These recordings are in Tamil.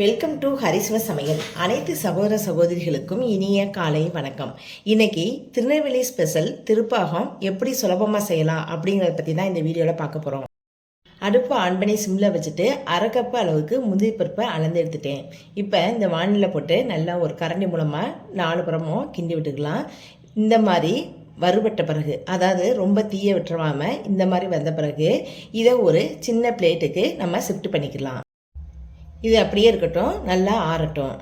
வெல்கம் டு ஹரிஸ்வ சமையல் அனைத்து சகோதர சகோதரிகளுக்கும் இனிய காலை வணக்கம். இன்னைக்கு திருநெல்வேலி ஸ்பெஷல் திருப்பாகம் எப்படி சுலபமாக செய்யலாம் அப்படிங்கிறத பற்றி தான் இந்த வீடியோவில் பார்க்க போகிறோம் அடுப்பு ஆன் பண்ணி சிம்மில் வச்சுட்டு அரை கப்பு அளவுக்கு முந்திரி பருப்பை அளந்து எடுத்துட்டேன். இப்போ இந்த வானிலை போட்டு நல்லா ஒரு கரண்டி மூலமாக நாலு புறமும் கிண்டி விட்டுக்கலாம். இந்த மாதிரி வறுபட்ட பிறகு அதாவது ரொம்ப தீய விட்டுறாம இந்த மாதிரி வந்த பிறகு இதை ஒரு சின்ன பிளேட்டுக்கு நம்ம ஷிஃப்ட் பண்ணிக்கலாம். இது அப்படியே இருக்கட்டும் நல்லா ஆறட்டும்.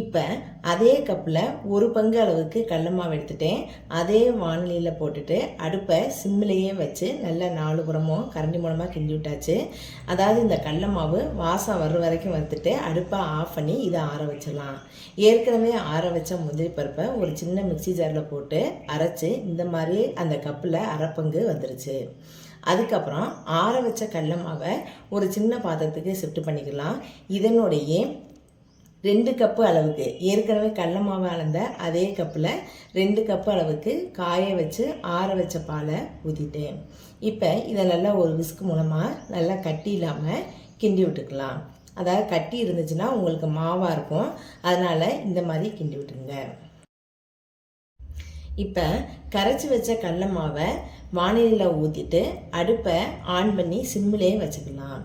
இப்போ அதே கப்பில் ஒரு பங்கு அளவுக்கு கடல மாவு எடுத்துட்டேன். அதே வானிலையில் போட்டுட்டு அடுப்பை சிம்மிலேயே வச்சு நல்லா நாலு புறமும் கரண்டி மூலமாக கிண்டி விட்டாச்சு. அதாவது இந்த கடல மாவு வாசம் வர்ற வரைக்கும் வறுத்துட்டு அடுப்பை ஆஃப் பண்ணி இதை ஆற வச்சிடலாம். ஏற்கனவே ஆற வச்ச முந்திரி பருப்பை ஒரு சின்ன மிக்ஸி ஜாரில் போட்டு அரைச்சி இந்த மாதிரி அந்த கப்பில் அரை பங்கு வந்துருச்சு. அதுக்கப்புறம் ஆற வச்ச கடல மாவை ஒரு சின்ன பாத்திரத்துக்கு ஷிஃப்ட் பண்ணிக்கலாம். இதனுடைய ரெண்டு கப்பு அளவுக்கு. ஏற்கனவே கடல மாவு அளந்த அதே கப்பில் ரெண்டு கப்பு அளவுக்கு காய வச்சு ஆற வச்ச பாலை ஊற்றிட்டேன் இப்போ இதை நல்லா ஒரு விஸ்க் மூலமாக நல்லா கட்டி இல்லாமல் கிண்டி விட்டுக்கலாம். அதாவது கட்டி இருந்துச்சுன்னா உங்களுக்கு மாவாக இருக்கும். அதனால் இந்த மாதிரி கிண்டி விட்டுருங்க. இப்போ கரைச்சி வச்ச கடல மாவை வானிலையில் ஊற்றிட்டு அடுப்பை ஆன் பண்ணி சிம்மிலே வச்சுக்கலாம்.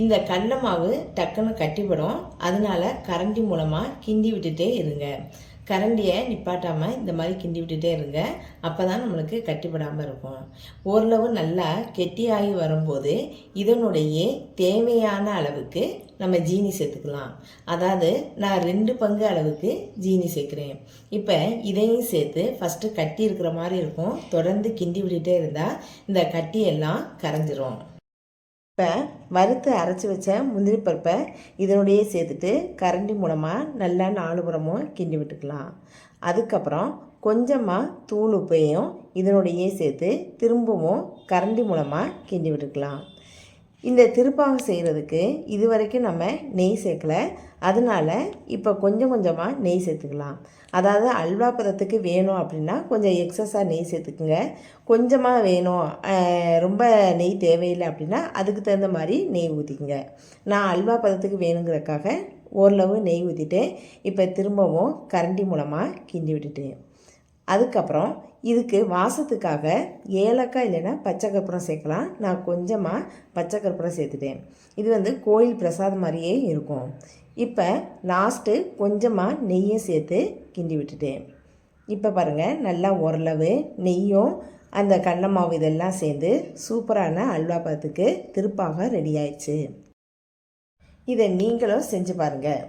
இந்த கடல மாவு டக்குன்னு கட்டிப்படும் அதனால கரண்டி மூலமாக கிண்டி விட்டுட்டே இருங்க. கரண்டியை நிப்பாட்டாமல் இந்த மாதிரி கிண்டி விட்டுட்டே இருங்க. அப்போ தான் நம்மளுக்கு கட்டிப்படாமல் இருக்கும். ஓரளவு நல்லா கெட்டியாகி வரும்போது இதனுடைய தேவையான அளவுக்கு நம்ம ஜீனி சேர்த்துக்கலாம். அதாவது நான் ரெண்டு பங்கு அளவுக்கு ஜீனி சேர்க்குறேன். இப்போ இதையும் சேர்த்து ஃபஸ்ட்டு கட்டி இருக்கிற மாதிரி இருக்கும். தொடர்ந்து கிண்டி விட்டுட்டே இருந்தால் இந்த கட்டியெல்லாம் கரைஞ்சிரும். இப்போ வறுத்து அரைச்சி வச்ச முந்திரி பருப்பை இதனுடையே சேர்த்துட்டு கரண்டி மூலமாக நல்லா நாலு புறமும் கிண்டி விட்டுக்கலாம். அதுக்கப்புறம் கொஞ்சமாக தூள் உப்பையும் இதனுடையே சேர்த்து திரும்பவும் கரண்டி மூலமாக கிண்டி விட்டுக்கலாம். இந்த திருப்பாக செய்கிறதுக்கு இது வரைக்கும் நம்ம நெய் சேர்க்கலை. அதனால் இப்போ கொஞ்சம் கொஞ்சமாக நெய் சேர்த்துக்கலாம். அதாவது அல்வா பதத்துக்கு வேணும் அப்படின்னா கொஞ்சம் எக்ஸஸாக நெய் சேர்த்துக்குங்க. கொஞ்சமாக வேணும் ரொம்ப நெய் தேவையில்லை அப்படின்னா அதுக்கு தகுந்த மாதிரி நெய் ஊற்றிக்குங்க நான் அல்வா பதத்துக்கு வேணுங்கிறதுக்காக ஓரளவு நெய் ஊற்றிட்டு இப்போ திரும்பவும் கரண்டி மூலமாக கிண்டி விட்டுட்டேன். அதுக்கப்புறம் இதுக்கு வாசத்துக்காக ஏலக்காய் இல்லைன்னா பச்சை கற்பூரம் சேர்க்கலாம். நான் கொஞ்சமாக பச்சை கற்பூரம் சேர்த்துட்டேன். இது வந்து கோயில் பிரசாதம் மாதிரியே இருக்கும். இப்போ லாஸ்ட்டு கொஞ்சமாக நெய்யை சேர்த்து கிண்டி விட்டுட்டேன். இப்போ பாருங்கள் நல்லா ஓரளவு நெய்யும் அந்த கடல மாவு இதெல்லாம் சேர்ந்து சூப்பரான அல்வா பழத்துக்கு திருப்பாக ரெடி ஆயிடுச்சு. இதை நீங்களும் செஞ்சு பாருங்கள்